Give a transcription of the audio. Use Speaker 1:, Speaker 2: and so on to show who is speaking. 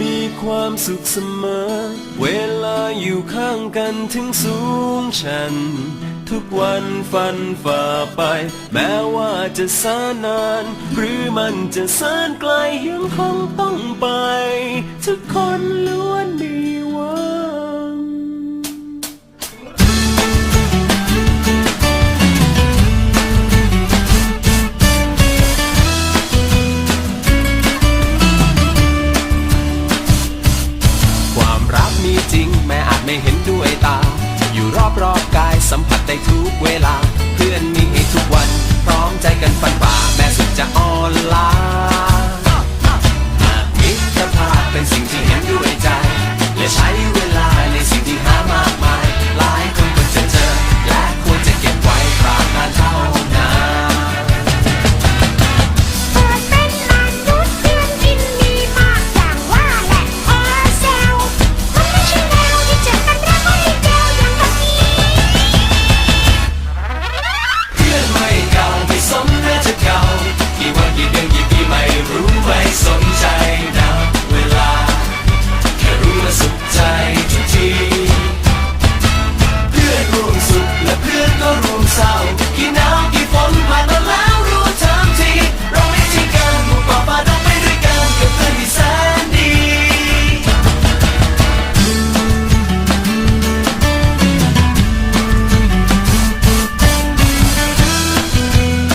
Speaker 1: มีความสุขเสมอ เวลาอยู่ข้างกันถึงสูงฉัน ทุกวันฟันฝ่าไป แม้ว่าจะสานาน หรือมันจะสานไกลยังคงต้องไป ทุกคนล้วน ตา อยู่รอบรอบกายสัมผัสได้ทุกเวลา เพื่อนมีทุก